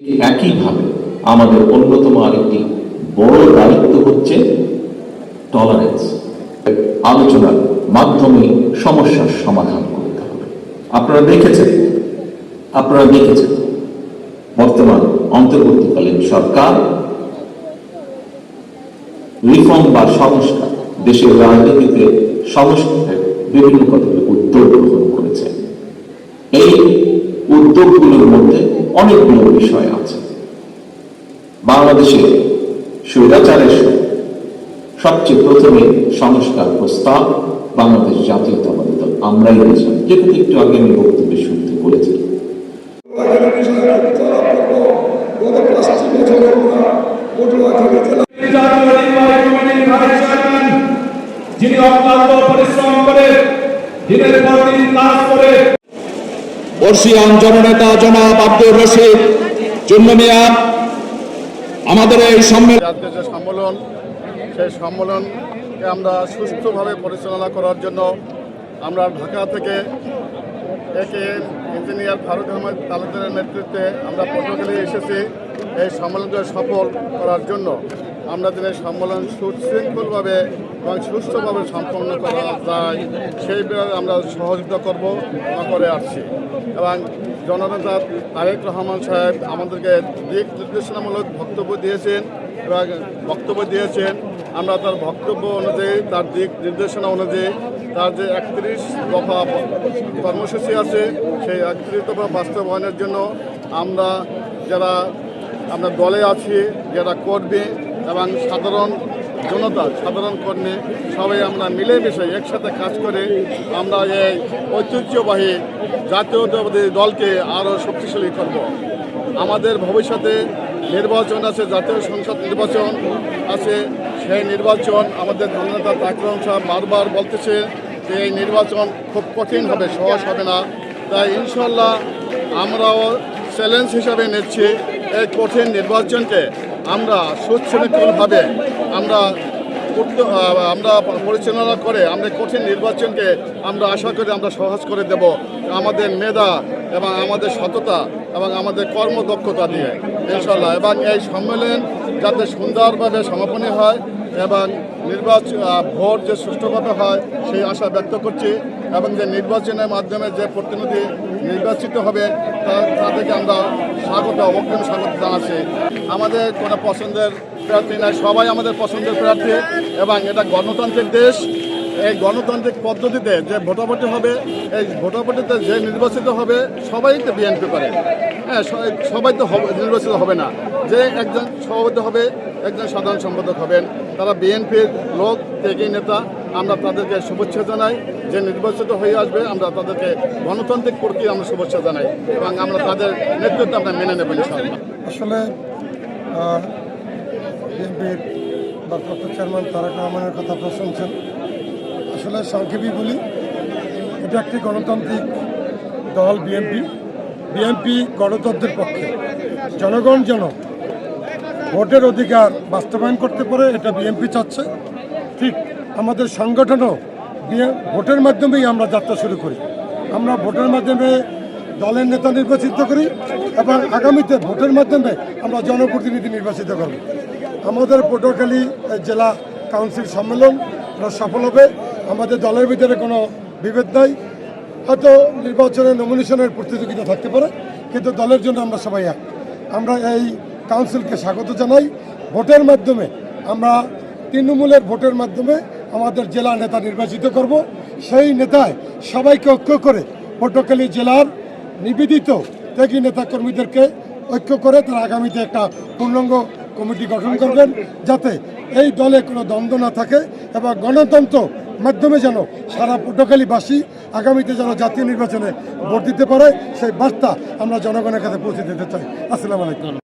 একইভাবে আমাদের অন্যতম আরেকটি বড় দায়িত্ব হচ্ছে টলারেন্স আলোচনার মাধ্যমে সমস্যার সমাধান করতে হবে। আপনারা দেখেছেন আপনারা দেখেছেন, বর্তমান অন্তর্বর্তীকালীন সরকার রিফর্ম বা সংস্কার দেশের রাজনীতিতে সংস্কারের বিভিন্ন কতগুলো উদ্যোগ গ্রহণ করেছে এই উদ্যোগগুলোর মধ্যে অনেকগুলো বিষয় আছে। বাংলাদেশে স্বৈরাচারের সবচেয়ে প্রথমে সংস্কার প্রস্তাব বাংলাদেশ জাতীয়তাবাদী দল। আমরাই দিয়েছিলাম যেটা একটু আগে আমি বক্তব্যে শুনতে বলেছি যিনি অক্লান্ত পরিশ্রম করে দিনের পর দিন কাজ করে বর্ষিয়ান জননেতা জনাব আব্দুর রশিদ চুন্ন মিয়া আমাদের এই সম্মেলন যে সম্মেলন, সেই সম্মেলনকে আমরা সুস্থভাবে পরিচালনা করার জন্য আমরা ঢাকা থেকে একে ইঞ্জিনিয়ার ফারুক আহমদ তালুকদারের নেতৃত্বে আমরা পটুয়াখালী এসেছি এই সম্মেলনকে সফল করার জন্য। আমরা যেন সম্মেলন সুশৃঙ্খলভাবে এবং সুষ্ঠুভাবে সম্পন্ন করা যায়, সেই আমরা সহযোগিতা করব করে আসছি। এবং জননেতা তারেক রহমান সাহেব আমাদেরকে দিক নির্দেশনামূলক বক্তব্য দিয়েছেন এবং বক্তব্য দিয়েছেন। আমরা তার বক্তব্য অনুযায়ী, তার দিক নির্দেশনা অনুযায়ী তার যে একত্রিশ দফা কর্মসূচি আছে, সেই একত্রিশ দফা বাস্তবায়নের জন্য আমরা যারা, আমরা দলে আছি, যারা কর্মী এবং সাধারণ জনতা, সাধারণ কর্মী সবাই আমরা মিলেমিশে একসাথে কাজ করে আমরা এই ঐতিহ্যবাহী জাতীয়তাবাদী দলকে আরও শক্তিশালী করব। আমাদের ভবিষ্যতে নির্বাচন আছে, জাতীয় সংসদ নির্বাচন আছে, সেই নির্বাচন আমাদের ধন্যতা তাকরম সাহেব বারবার বলতেছে যে এই নির্বাচন খুব কঠিন হবে, সহজ হবে না। তাই ইনশাল্লাহ আমরাও চ্যালেঞ্জ হিসাবে নিচ্ছি এই কঠিন নির্বাচনকে। আমরা সুশৃঙ্খলভাবে আমরা আমরা পরিচালনা করে, আমরা কঠিন নির্বাচনকে আমরা আশা করি আমরা সহজ করে দেব আমাদের মেধা এবং আমাদের সততা এবং আমাদের কর্মদক্ষতা দিয়ে ইনশাল্লাহ এবং এই সম্মেলন যাতে সুন্দরভাবে সমাপনী হয় এবং নির্বাচন ভোট যে সুষ্ঠুভাবে হয়, সেই আশা ব্যক্ত করছি এবং যে নির্বাচনের মাধ্যমে যে প্রতিনিধি নির্বাচিত হবে তাদেরকে আমরা স্বাগত অবক্ষণ স্বাগত জানাচ্ছি। আমাদের কোনো পছন্দের প্রার্থী নাই, সবাই আমাদের পছন্দের প্রার্থী এবং এটা গণতান্ত্রিক দেশ। এই গণতান্ত্রিক পদ্ধতিতে যে ভোটাভুটি হবে, এই ভোটাভুটিতে যে নির্বাচিত হবে, সবাই তো বিএনপি করে। হ্যাঁ সবাই তো নির্বাচিত হবে না। যে একজন সভাপতি হবে, একজন সাধারণ সম্পাদক হবেন, তারা বিএনপির লোক, ত্যাগী নেতা। আমরা তাদেরকে শুভেচ্ছা জানাই। যে নির্বাচিত হয়ে আসবে, আমরা তাদেরকে গণতান্ত্রিক প্রক্রিয়া আমরা শুভেচ্ছা জানাই এবং আমরা তাদের নেতৃত্ব আমরা মেনে নেব, ইনশাআল্লাহ। আসলে বিএনপির ভারপ্রাপ্ত চেয়ারম্যান তারেক রহমানের কথা আপনারা শুনছেন। আসলে সংক্ষেপেই বলি, এটা একটি গণতান্ত্রিক দল, বিএনপি। বিএনপি গণতন্ত্রের পক্ষে। জনগণ যেন ভোটের অধিকার বাস্তবায়ন করতে পারে, এটা বিএনপি চাচ্ছে। ঠিক আমাদের সংগঠনও ভোটের মাধ্যমেই আমরা যাত্রা শুরু করি। আমরা ভোটের মাধ্যমে দলের নেতা নির্বাচিত করি এবং আগামীতে ভোটের মাধ্যমে আমরা জনপ্রতিনিধি নির্বাচিত করব। আমাদের পটুয়াখালী জেলা কাউন্সিল সম্মেলন সফল হবে। আমাদের দলের ভিতরে কোনো বিভেদ নাই। হয়তো নির্বাচনে নমিনেশনের প্রতিযোগিতা থাকতে পারে, কিন্তু দলের জন্য আমরা সবাই এক। আমরা এই কাউন্সিলকে স্বাগত জানাই। ভোটের মাধ্যমে আমরা তৃণমূলের ভোটের মাধ্যমে আমাদের জেলা নেতা নির্বাচিত করব। সেই নেতায় সবাইকে ঐক্য করে পটুয়াখালী জেলার নিবেদিত ত্যাগী নেতা কর্মীদেরকে ঐক্য করে তারা আগামীতে একটা পূর্ণাঙ্গ কমিটি গঠন করবেন, যাতে এই দলে কোনো দ্বন্দ্ব না থাকে এবং গণতন্ত্র মাধ্যমে যেন সারা পটুয়াখালীবাসী আগামীতে যেন জাতীয় নির্বাচনে ভোট দিতে পারে, সেই বার্তা আমরা জনগণের কাছে পৌঁছে দিতে চাই। আসসালামু আলাইকুম।